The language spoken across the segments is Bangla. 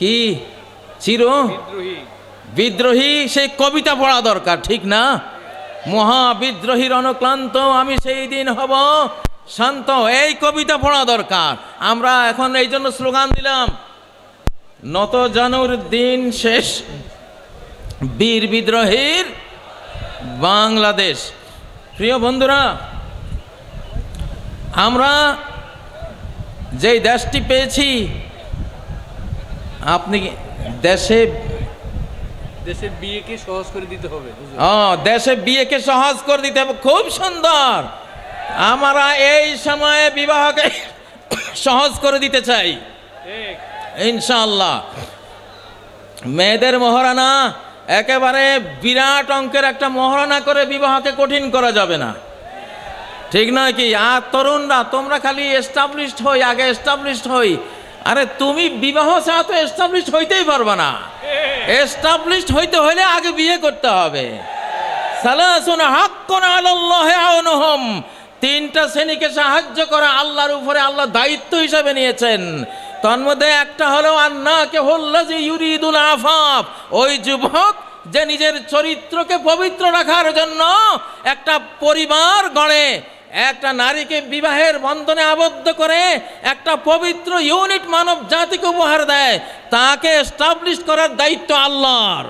কি? চির? বিদ্রোহী। সেই কবিতা পড়া দরকার ঠিক না? মহা বিদ্রোহীর অনুক্লান্ত আমি সেই দিন হব শান্ত। এই কবিতা পড়া দরকার। আমরা এখন এই জন্য স্লোগান দিলাম নত জানুর দিন শেষ বীর বিদ্রোহীর বাংলাদেশ। প্রিয় বন্ধুরা আমরা যেই দেশটি পেয়েছি আপনি দেশে দেশের বিয়েকে সহজ করে দিতে হবে ও দেশে বিয়েকে সহজ করে দিতে হবে। খুব সুন্দর। আমরা এই সময়ে বিবাহকে সহজ করে দিতে চাই। ইনশাল্লাহ মেয়েদের মহারানা একেবারে বিরাট অঙ্কের একটা মহারানা করে বিবাহকে কঠিন করা যাবে না। ঠিক নয় কি? আর তরুণরা তোমরা খালি এস্টাবলিশড হই আগে এস্টাবলিশড হই। আরে তুমি বিবাহ ছাড়া তো এস্টাবলিশড হইতেই পারবে না। এস্টাবলিশড হইতে হলে আগে বিয়ে করতে হবে। সালাসুন হাক্কুন আলাল্লাহি আউনুহুম। তিনটা শ্রেণীকে সাহায্য করা আল্লাহর উপরে আল্লাহ দায়িত্ব হিসাবে নিয়েছেন। তন্মধ্যে একটা হলো আন্নাকে হল্লাজি ইউরিদুল আফাফ। ওই যুবক যে নিজের চরিত্রকে পবিত্র রাখার জন্য একটা পরিবার গড়ে একটা নারীকে বিবাহের বন্ধনে আবদ্ধ করে একটা পবিত্র ইউনিট মানব জাতিকে উপহার দেয়, তাকে এস্টাবলিশ করার দায়িত্ব আল্লাহর।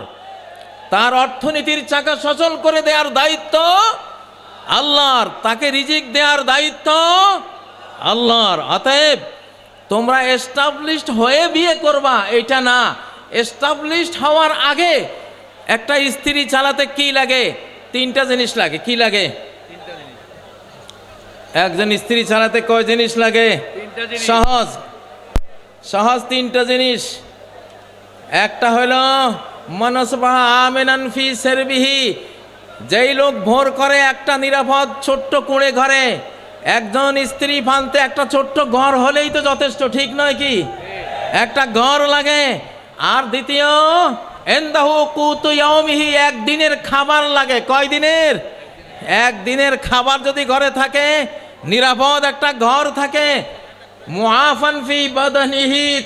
তার অর্থনীতির চাকা সচল করে দেওয়ার দায়িত্ব আল্লাহর। তাকে রিজিক দেওয়ার দায়িত্ব আল্লাহর। অতএব তোমরা এস্টাবলিশড হয়ে বিয়ে করবা, এটা না। এস্টাবলিশড হওয়ার আগে একটা স্ত্রী চালাতে কি লাগে? তিনটা জিনিস লাগে। কি লাগে? একজন স্ত্রী ছাড়াতে কয় জিনিস লাগে? সহজ। সহজ তিনটা জিনিস। একটা হলো মনসবাহ আমেনান ফি সেরবিহি। যেই লোক ভোর করে একটা নিরাপদ ছোট্ট কুঁড়ে ঘরে একজন স্ত্রী ফানতে একটা ছোট্ট ঘর হলেই তো যথেষ্ট ঠিক নয় কি? একটা ঘর লাগে। আর দ্বিতীয় এন্দাহু একদিনের খাবার লাগে। কয় দিনের একদিনের খাবার যদি ঘরে থাকে নিরাপদ একটা ঘর থাকে।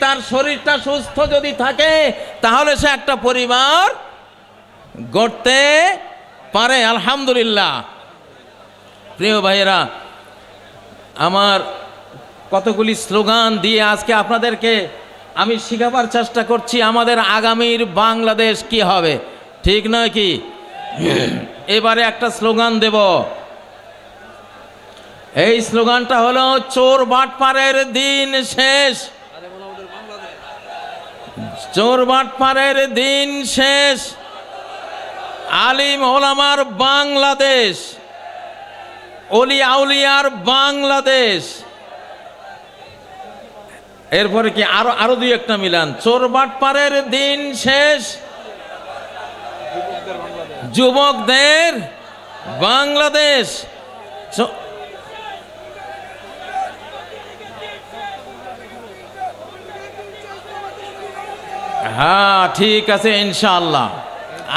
তার শরীরটা সুস্থ যদি থাকে, তাহলে সে একটা পরিবার গড়তে পারে। আলহামদুলিল্লাহ। প্রিয় ভাইয়েরা, আমার কতগুলি স্লোগান দিয়ে আজকে আপনাদেরকে আমি শিখাবার চেষ্টা করছি, আমাদের আগামীর বাংলাদেশ কি হবে। ঠিক নয় কি? এবারে একটা স্লোগান দেব। এই স্লোগানটা হলো চোর বাটপারের দিন শেষ। চোর বাটপারের দিন শেষ। আলিম ওলামার বাংলাদেশ। অলি আউলিয়ার বাংলাদেশ। এরপরে কি আরও আরও দুই একটা মিলান। চোর বাটপারের দিন শেষ। যুবকদের বাংলাদেশ যুবকদের বাংলাদেশ চ- হ্যাঁ ঠিক আছে ইনশাল্লাহ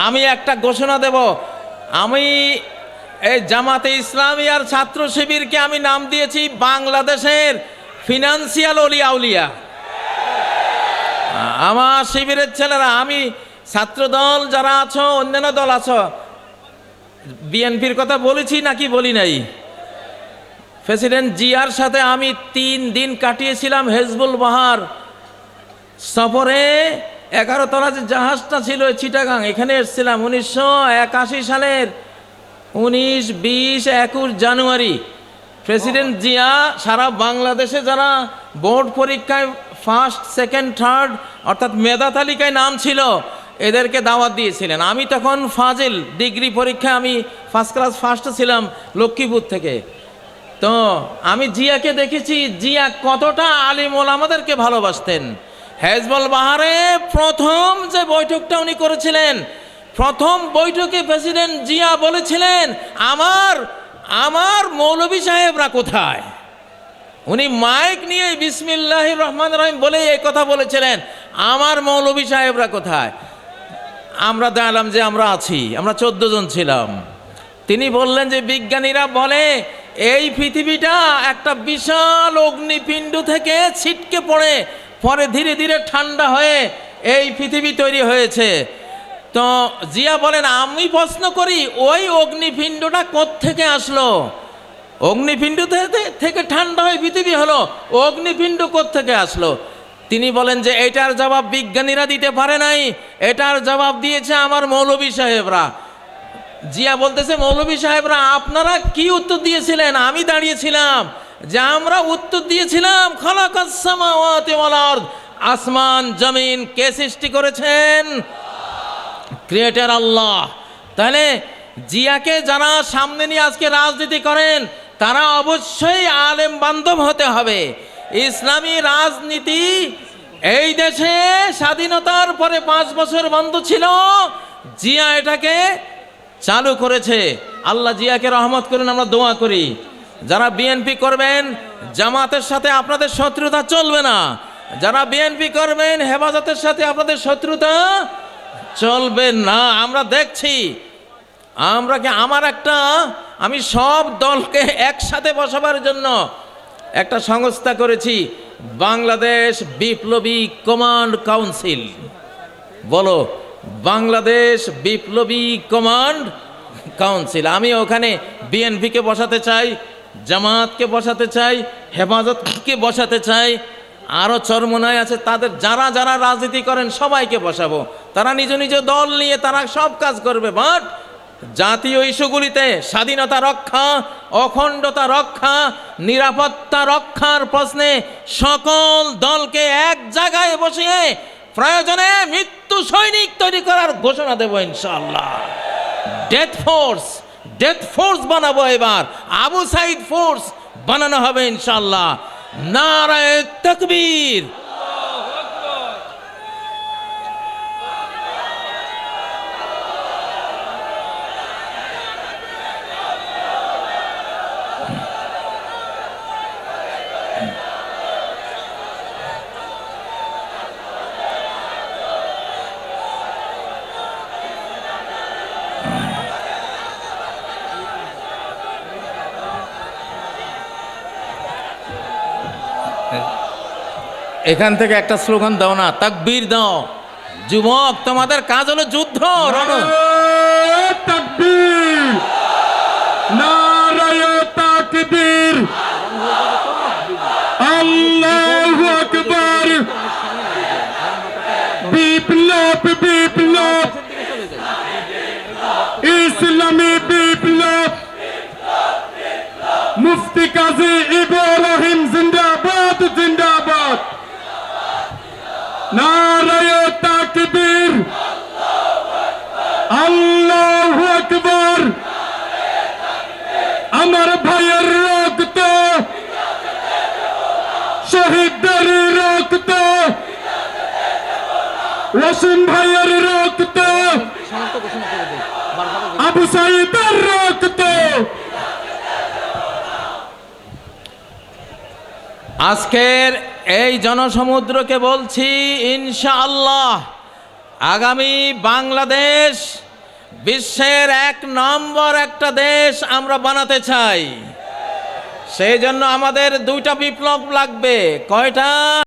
আমি একটা ঘোষণা দেব। আমি এই জামাতে ইসলামিয়ার ছাত্র শিবিরকে আমি নাম দিয়েছি বাংলাদেশের ফিনান্সিয়াল অলি আউলিয়া। আমার শিবিরের ছেলেরা, আমি ছাত্র দল যারা আছো, অন্যান্য দল আছো, বিএনপির কথা বলেছি নাকি বলি নাই? প্রেসিডেন্ট জিয়ার সাথে আমি তিন দিন কাটিয়েছিলাম হেজবুল বাহার সফরে। এগারো তলা যে জাহাজটা ছিল চিটাগাং, এখানে এসেছিলাম উনিশশো একাশি সালের উনিশ, বিশ, একুশ জানুয়ারি। প্রেসিডেন্ট জিয়া সারা বাংলাদেশে যারা বোর্ড পরীক্ষায় ফার্স্ট, সেকেন্ড, থার্ড, অর্থাৎ মেধা তালিকায় নাম ছিল, এদেরকে দাওয়াত দিয়েছিলেন। আমি তখন ফাজিল ডিগ্রি পরীক্ষায় আমি ফার্স্ট ক্লাস ফার্স্টে ছিলাম লক্ষ্মীপুর থেকে। তো আমি জিয়াকে দেখেছি, জিয়া কতটা আলিম ওলামাদেরকে ভালোবাসতেন। হেজবল বাহারে প্রথম যে বৈঠকটা উনি করেছিলেন, প্রথম বৈঠকে প্রেসিডেন্ট জিয়া বলেছিলেন, আমার আমার মৌলভী সাহেবরা কোথায়? উনি মাইক নিয়ে বিসমিল্লাহ রহমান রহিম বলে এই কথা বলেছিলেন, আমার মৌলভী সাহেবরা কোথায়? আমরা দাঁড়ালাম যে আমরা আছি, আমরা চোদ্দ জন ছিলাম। তিনি বললেন যে বিজ্ঞানীরা বলে, এই পৃথিবীটা একটা বিশাল অগ্নিপিণ্ড থেকে ছিটকে পড়ে পরে ধীরে ধীরে ঠান্ডা হয়ে এই পৃথিবী তৈরি হয়েছে। তো জিয়া বলেন, আমি প্রশ্ন করি, ওই অগ্নিপিণ্ডটা থেকে আসলো? অগ্নিপিণ্ড থেকে- ঠান্ডা হয়ে পৃথিবী হলো, অগ্নিপিণ্ড থেকে আসলো? তিনি বলেন যে, এটার জবাব বিজ্ঞানীরা দিতে পারে নাই, এটার জবাব দিয়েছে আমার মৌলবী সাহেবরা। জিয়া বলতেছে মৌলবী সাহেবরা, আপনারা কি উত্তর দিয়েছিলেন? আমি দাঁড়িয়েছিলাম। যে আমরা উত্তর দিয়েছিলাম আসমান, জমিন কে সৃষ্টি করেছেন? ক্রিয়েটার আল্লাহ। তাহলে জিয়াকে যারা সামনে নিয়ে আজকে রাজনীতি করেন, তারা অবশ্যই আলেম বান্ধব হতে হবে। ইসলামী রাজনীতি এই দেশে স্বাধীনতার পরে পাঁচ বছর বন্ধ ছিল, জিয়া এটাকে চালু করেছে। আল্লাহ জিয়াকে রহমত করুন, আমরা দোয়া করি। যারা বিএনপি করবেন, জামাতের সাথে আপনাদের শত্রুতা চলবে না। যারা বিএনপি করবেন, হেফাজতের সাথে আপনাদের শত্রুতা চলবে না। আমরা দেখছি, আমরা কি আমার একটা, আমি সব দলকে একসাথে বসাবার জন্য একটা সংস্থা করেছি, বাংলাদেশ বিপ্লবী কমান্ড কাউন্সিল। বলো, বাংলাদেশ বিপ্লবী কমান্ড কাউন্সিল। আমি ওখানে বিএনপিকে বসাতে চাই জামাতকে বসাতে চাই, হেফাজতকে বসাতে চাই আরও চরমনায় আছে তাদের যারা যারা রাজনীতি করেন সবাইকে বসাবো। তারা নিজ নিজ দল নিয়ে তারা সব কাজ করবে, বাট জাতীয় ইস্যুগুলিতে স্বাধীনতা রক্ষা, অখণ্ডতা রক্ষা, নিরাপত্তা রক্ষার প্রশ্নে সকল দলকে এক জায়গায় বসিয়ে প্রয়োজনে মৃত্যু সৈনিক তৈরি করার ঘোষণা দেব ইনশাল্লাহ ডেথ ফোর্স ডেথ ফোর্স বানাবো এবার। আবু সাইদ ফোর্স বানানো হবে ইনশাল্লাহ নারায় তকবীর। এখান থেকে একটা স্লোগান দাও না, তাকবীর দাও। যুবক, তোমাদের কাজ হলো যুদ্ধ বিপ্লব বিপ্লব। ইসলামী বিপ্লব। মুফতি কাজী ইব্রাহিম জিন্দাবাদ জিন্দাবাদ। তাকবীর। আল্লাহু আকবার। আমার ভাইয়ের রক্ত। শহীদদের রক্ত। ওয়াসিম ভাইয়ের রক্ত। আবু সাইদের রক্ত। আজকের এই জনসমুদ্রকে বলছি, ইনশাআল্লাহ, আগামী বাংলাদেশ বিশ্বের এক নম্বর একটা দেশ আমরা বানাতে চাই। সেই জন্য আমাদের দুইটা বিপ্লব লাগবে। কয়টা?